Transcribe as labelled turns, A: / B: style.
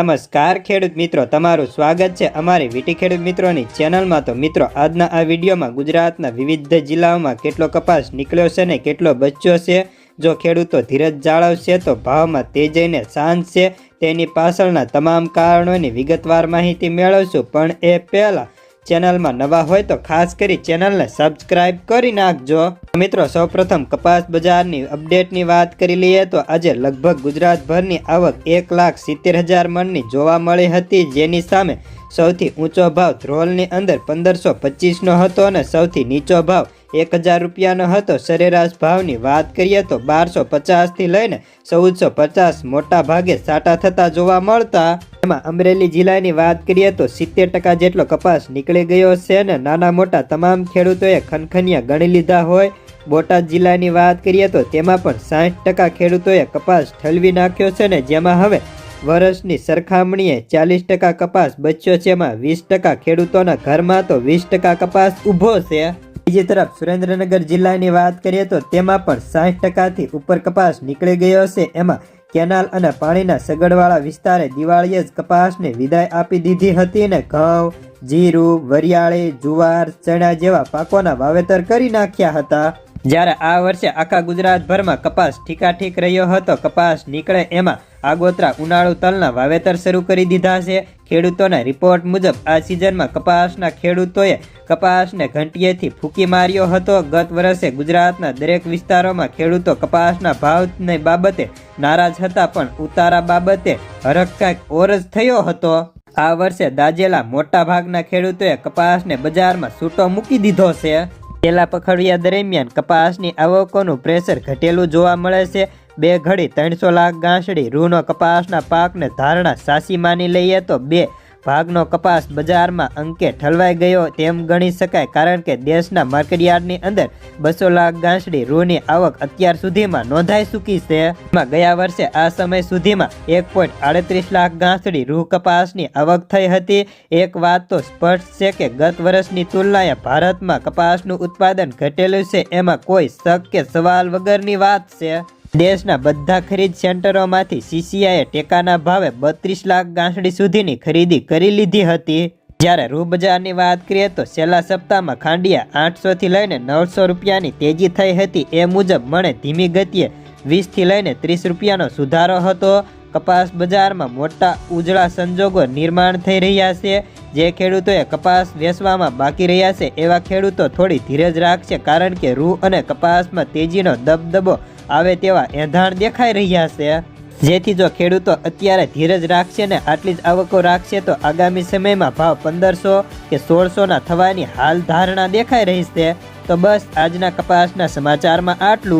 A: નમસ્કાર ખેડૂત મિત્રો, તમારું સ્વાગત છે અમારી વીટી ખેડૂત મિત્રોની ચેનલમાં. તો મિત્રો, આજના આ વિડીયોમાં ગુજરાતના વિવિધ જિલ્લાઓમાં કેટલો કપાસ નીકળ્યો છે ને કેટલો બચ્યો છે? જો ખેડૂતો ધીરજ જાળવશે તો ભાવમાં તેજીને શાંત છે. તેની પાછળના તમામ કારણોની વિગતવાર માહિતી મેળવશું. પણ એ પહેલાં ચેનલમાં નવા હોય તો ખાસ કરી ચેનલને સબસ્ક્રાઇબ કરી નાખજો. મિત્રો, સૌપ્રથમ કપાસ બજારની અપડેટની વાત કરી લઈએ તો આજે લગભગ ગુજરાતભરની આવક એક લાખ સિત્તેર હજાર મણની જોવા મળી હતી, જેની સામે સૌથી ઊંચો ભાવ ધ્રોલની અંદર પંદરસો પચીસનો હતો અને સૌથી નીચો ભાવ એક હજાર રૂપિયાનો હતો. સરેરાશ ભાવની વાત કરીએ તો બારસો પચાસથી લઈને ચૌદસો પચાસ મોટા ભાગે સાટા થતા જોવા મળતા. એમાં અમરેલી જિલ્લાની વાત કરીએ તો સિત્તેર ટકા જેટલો કપાસ નીકળી ગયો છે અને નાના મોટા તમામ ખેડૂતોએ ખનખનિયા ગણી લીધા હોય. બોટાદ જિલ્લાની વાત કરીએ તો તેમાં પણ સાઠ ટકા ખેડૂતોએ કપાસ ઠલવી નાખ્યો છે ને જેમાં હવે વર્ષની સરખામણીએ ચાલીસ ટકા કપાસ બચ્યો છે એમાં વીસ ટકા ખેડૂતોના ઘરમાં તો વીસ ટકા કપાસ ઊભો છે. બીજી તરફ સુરેન્દ્રનગર જિલ્લાની વાત કરીએ તો તેમાં પણ સાઠ ટકાથી ઉપર કપાસ નીકળી ગયો છે. એમાં કેનાલ અને પાણીના સગડવાળા વિસ્તારે દિવાળીએ જ કપાસને વિદાય આપી દીધી હતી ને ઘઉં, જીરું, વરિયાળી, જુવાર, ચણા જેવા પાકોના વાવેતર કરી નાખ્યા હતા. જ્યારે આ વર્ષે આખા ગુજરાતભરમાં કપાસ ઠીકાઠીક રહ્યો હતો, કપાસ નીકળે એમાં આગોતરા ઉનાળુ તલના વાવેતર શરૂ કરી દીધા છે. ખેડૂતોના રિપોર્ટ મુજબ, આ સિઝનમાં કપાસના ખેડૂતોએ કપાસને ઘંટીએથી ફૂંકી માર્યો હતો. ગત વર્ષે ગુજરાતના દરેક વિસ્તારોમાં ખેડૂતો કપાસના ભાવને બાબતે નારાજ હતા, પણ ઉતારા બાબતે હરખ કાંઈક ઓર જ થયો હતો. આ વર્ષે દાજેલા મોટા ભાગના ખેડૂતોએ કપાસને બજારમાં છૂટો મૂકી દીધો છે. પેલા પખડિયા દરમિયાન કપાસની આવકોનું પ્રેશર ઘટેલું જોવા મળે છે. બે ઘડી ત્રણસો લાખ ગાંસડી, રૂનો કપાસના પાકને ધારણા સાસી માની લઈએ તો બે ભાગનો કપાસ બજારમાં અંકે ઠલવાઈ ગયો તેમ ગણી શકાય, કારણ કે દેશના માર્કેટયાર્ડની અંદર બસો લાખ ગાંસડી રૂની આવક અત્યાર સુધીમાં નોંધાઈ ચૂકી છે. ગયા વર્ષે આ સમય સુધીમાં એક પોઈન્ટ આડત્રીસ લાખ ગાંસડી રૂ કપાસની આવક થઈ હતી. એક વાત તો સ્પષ્ટ છે કે ગત વર્ષની તુલનાએ ભારતમાં કપાસનું ઉત્પાદન ઘટેલું છે, એમાં કોઈ શક કે સવાલ વગરની વાત છે. દેશના બધા ખરીદ સેન્ટરોમાંથી સીસીઆઈએ ટેકાના ભાવે બત્રીસ લાખ ગાંસડી સુધીની ખરીદી કરી લીધી હતી. જ્યારે રૂ બજારની વાત કરીએ તો છેલ્લા સપ્તાહમાં ખાંડિયા આઠસોથી લઈને નવસો રૂપિયાની તેજી થઈ હતી. એ મુજબ મણે ધીમી ગતિએ વીસથી લઈને ત્રીસ રૂપિયાનો સુધારો હતો. કપાસ બજારમાં મોટા ઉજળા સંજોગો નિર્માણ થઈ રહ્યા છે. જે ખેડૂતોએ કપાસ વેચવામાં બાકી રહ્યા છે એવા ખેડૂતો થોડી ધીરજ રાખશે કારણ કે રૂ અને કપાસમાં તેજીનો દબદબો આવે તેવા એંધાણ દેખાઈ રહ્યા છે. જેથી જો ખેડૂતો અત્યારે ધીરજ રાખશે ને આટલી જ આવકો રાખશે તો આગામી સમયમાં ભાવ પંદરસો કે સોળસોના થવાની હાલ ધારણા દેખાઈ રહી છે. તો બસ આજના કપાસના સમાચારમાં આટલું